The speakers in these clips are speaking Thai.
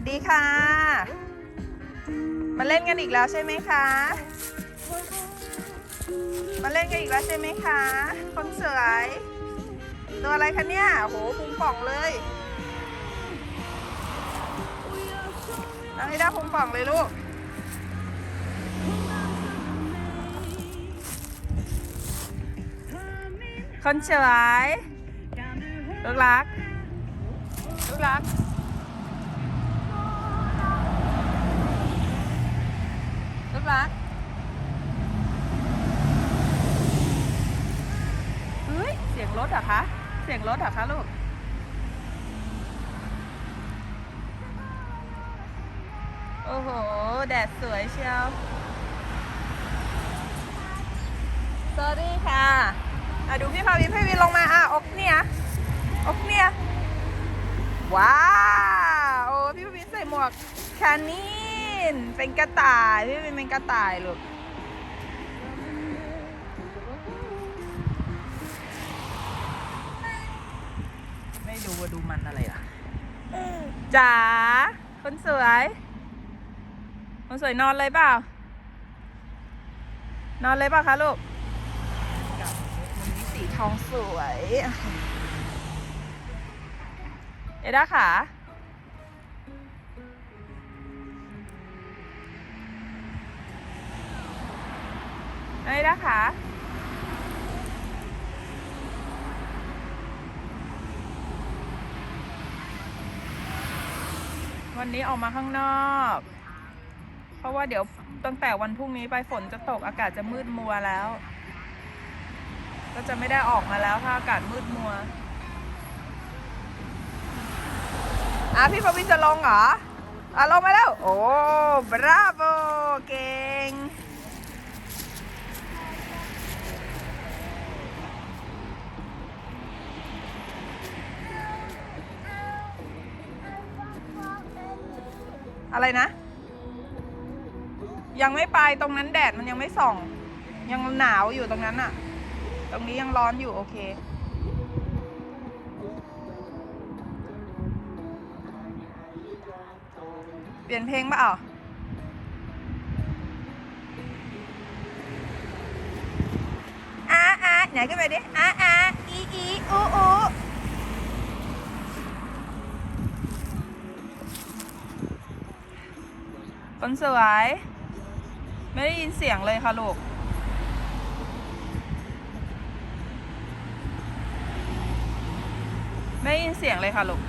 วัสดีค่ะ มาเล่นกันอีกแล้วใช่ไหมคะ มาเล่นกันอีกแล้วใช่ไหมคะ คนสวย ตัวอะไรคะเนี่ยโหพุงป่องเลยน้องไอด้าพุงป่องเลยลูก คนสวยลูกรักลูกรัก รักเฮ้ย เสียงรถเหรอะคะ เสียงรถเหรอะคะลูก โอ้โห แดดสวยเชียวสวัสดีค่ะอะ ดูพี่พาวินพี่วินลงมา อะ อกเนี่ย อกเนี่ย ว้าว โอ้ พี่พาวินใส่หมวกแคานิ นเป็นกระต่าย พี่วินเป็นกระต่ายลูกไม่ดูว่าดูมันอะไรล่ะจ๋าคนสวย คนสวยนอนเลยเปล่า นอนเลยเปล่าคะลูกวันนี้สีทองสวย เอด้าขา เอด้าขาวันนี้ออกมาข้างนอก เพราะว่าเดี๋ยวตั้งแต่วันพรุ่งนี้ไปฝนจะตกอากาศจะมืดมัวแล้ว ก็จะไม่ได้ออกมาแล้วถ้าอากาศมืดมัว อะพี่พวินจะลงเหรอ อะลงมาแล้ว โอ้ บราโวเก่ง อะไรนะ ยังไม่ไปตรงนั้นแดดมันยังไม่ส่อง ยังหนาวอยู่ตรงนั้นอะตรงนี้ยังร้อนอยู่โอเคเปลี่ยนเพลงเปล่าอาอาไหนขึ้นไปดิอาอาอีอีอูอู คนสวย ไม่ได้ยินเสียงเลยค่ะลูก ไม่ได้ยินเสียงเลยค่ะลูก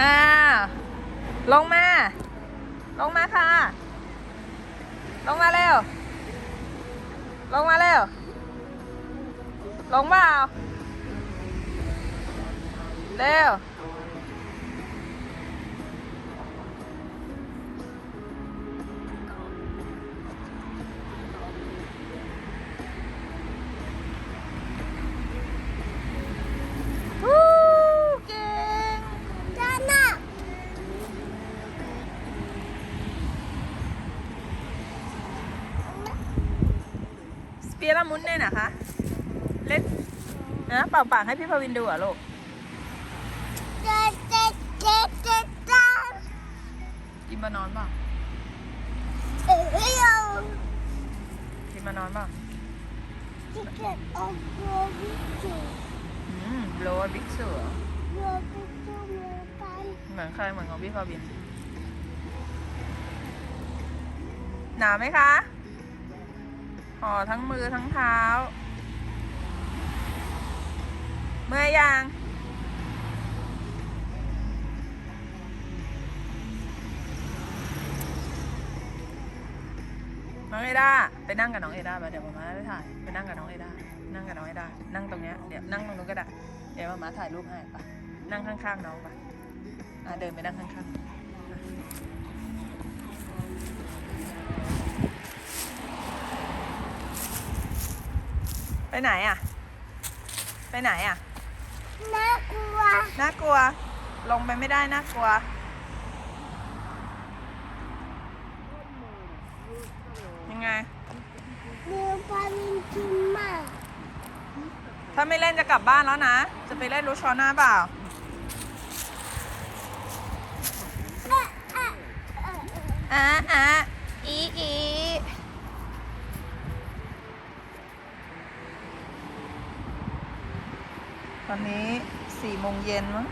อ่า ลงมา ล งมาค่ะ ลงมาเร็ว ลงมาเร็ว ลงเปล่าเร็วว เปียร์มุนเนี่ยนะคะ เล่นนะเป่าปากให้พี่พวินดูอะลูกเจ๊เจ๊เจ๊เจ๊จ้ากินมานอนเปล่าเอ้ยเอากินมานอนเปล่าที่เกิดเอาโบวิจิอืมโรบิ๊กเสือโบวิจิเหมือนกันเหมือนใครเหมือนของพี่พวินหนาวไหมคะ ห่อทั้งมือทั้งเท้า เมื่อยยัง น้องเอดาไปนั่งกับน้องเอดาไปเดี๋ยวมามาได้ถ่ายไปนั่งกับน้องเอดานั่งกับน้องเอดานั่งตรงเนี้ยเดี๋ยวนั่งตรงนู้นก็ได้เดี๋ยวมามาถ่ายรูปให้ไปนั่งข้างๆน้องไปอะเดินไปนั่งข้างๆ ไปไหนอะ ไปไหนอะ น่ากลัว น่ากลัว ลงไปไม่ได้น่ากลัว ยังไงเรือปลาลินกินมากถ้าไม่เล่นจะกลับบ้านแล้วนะ จะไปเล่นรูชอน่าเปล่า อะอะ อะอะอีอี ตอนนี้สี่โมงเย็นมั้ง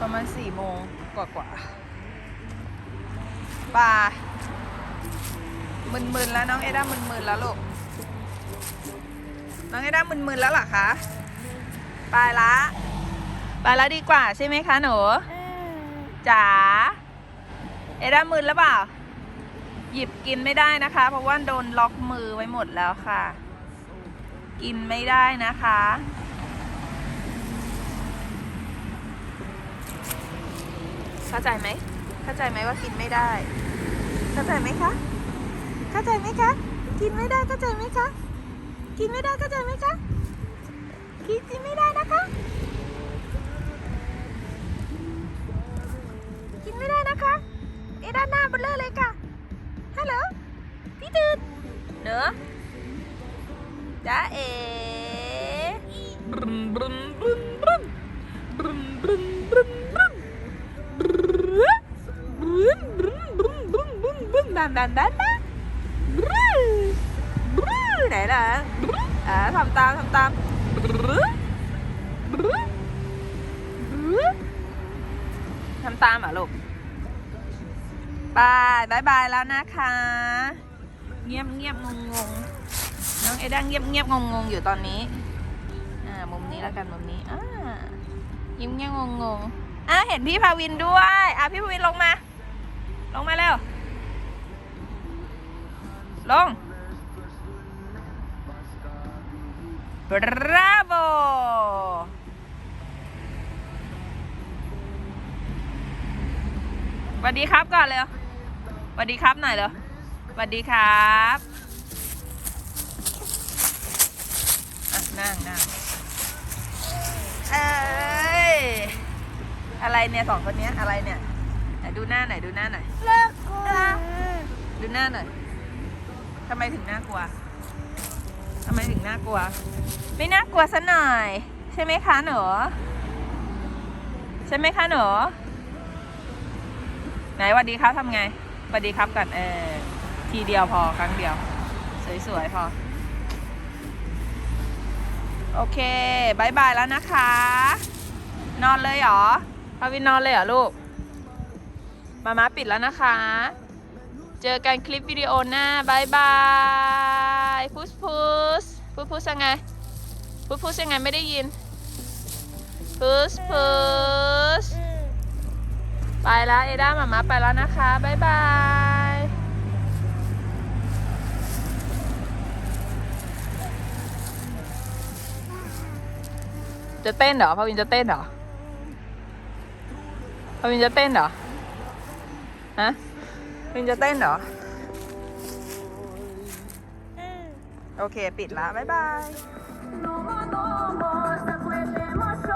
ประมาณสี่โมงกว่ากว่าๆป่ามึนๆแล้วน้องเอด้ามึนๆแล้วลูก น้องเอด้ามึนๆแล้วเหรอคะไปละไปแล้วดีกว่าใช่ไหมคะหนูอืมจ๋าเอด้ามึนแล้วเปล่า หยิบกินไม่ได้นะคะ เพราะว่าโดนล็อกมือไว้หมดแล้วค่ะ กินไม่ได้นะคะ เข้าใจไหม เข้าใจไหมว่ากินไม่ได้ เข้าใจไหมคะ เข้าใจไหมคะ กินไม่ได้เข้าใจไหมคะ กินไม่ได้เข้าใจไหมคะ กินกินไม่ได้นะคะ กินไม่ได้นะคะเอด้านหน้าเบลเลอร์เลยค่ะ ฮัลโหล พี่ตื่นเนอะจ้าเอ๋บรึมบรึมบรึมบรึมบรึมบรึมบรึม บรึมบรึมดันดันดันดันบรึมบรึมไหนล่ะบรึมอ่าทำตามทำตามบรึมบรึมบรึมทำตามอะลูกบายบายบายแล้วนะคะ เงียบเงียบงงงงน้องเอด้าเงียบเงียบงงงงอยู่ตอนนี้ อ่า มุมนี้แล้วกันมุมนี้ อ่าเงียบเงียบงงงงอ่าเห็นพี่ภาวินด้วย อะพี่ภาวินลงมา ลงมาเร็ว ลงบราโวสวัสดีครับก่อนเร็วสวัสดีครับหน่อยเร็วสวัสดีครับอะนั่งนั่งเอ้ย อะไรเนี่ยสองคนเนี้ยอะไรเนี่ยไหนดูหน้าหน่อยดูหน้าหน่อยน่ากลัวดูหน้าหน่อย ทำไมถึงน่ากลัวทำไมถึงน่ากลัว ไม่น่ากลัวซะหน่อย ใช่ไหมคะหนูใช่ไหมคะหนูไหนวัสดีครับทำไงวัสดีครับก่อนเออทีเดียวพอครั้งเดียว สวยๆพอ โอเคบายบายแล้วนะคะ นอนเลยเหรอพาวินนอนเลยเหรอลูกมาม้าปิดแล้วนะคะ เจอกันคลิปวิดีโอหน้าบายบายพุสพุสพุสพุสยังไงพุสพุสยังไงไม่ได้ยินพุสพุสอืมไปแล้วเอด้ามามาไปแล้วนะคะบายบายจะเต้นเหรอพาวินจะเต้นเหรอพาวินจะเต้นเหรอฮะ พาวินจะเต้นเหรอ โอเค ปิดละบายบาย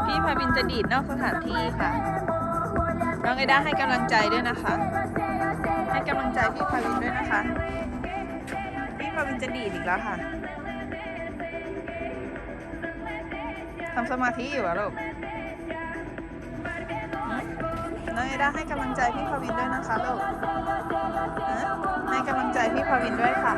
พี่พาวินจะดีดนอกสถานที่ค่ะ น้องเอด้าให้กำลังใจด้วยนะคะ ให้กำลังใจพี่พาวินด้วยนะคะ พี่พาวินจะดีดอีกแล้วค่ะทำสมาธิอยู่อะลูกน้องเอด้าให้กำลังใจพี่พาวินด้วยนะคะลูก พาวินด้วยค่ะ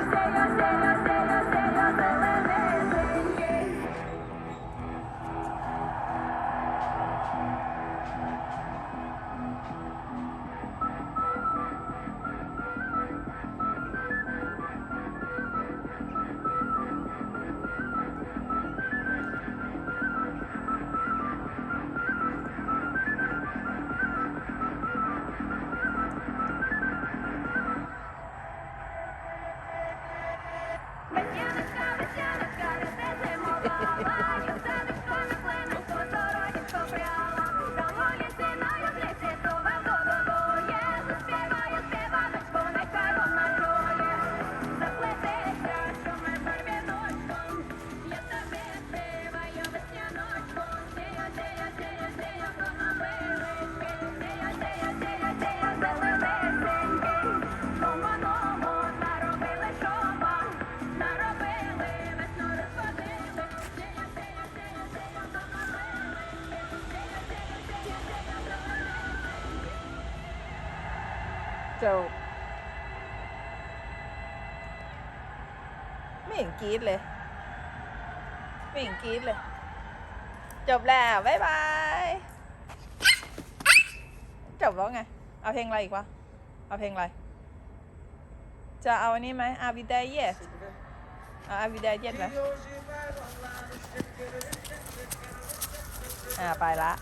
จบไม่เห็นกรี๊ดเลย ไม่เห็นกรี๊ดเลย จบแล้ว บ๊ายบาย จบแล้วไง เอาเพลงอะไรอีกวะ เอาเพลงอะไร จะเอาอันนี้ไหมอาวิดาเยสเอาวิดาเยสไหมอ่า ไปละ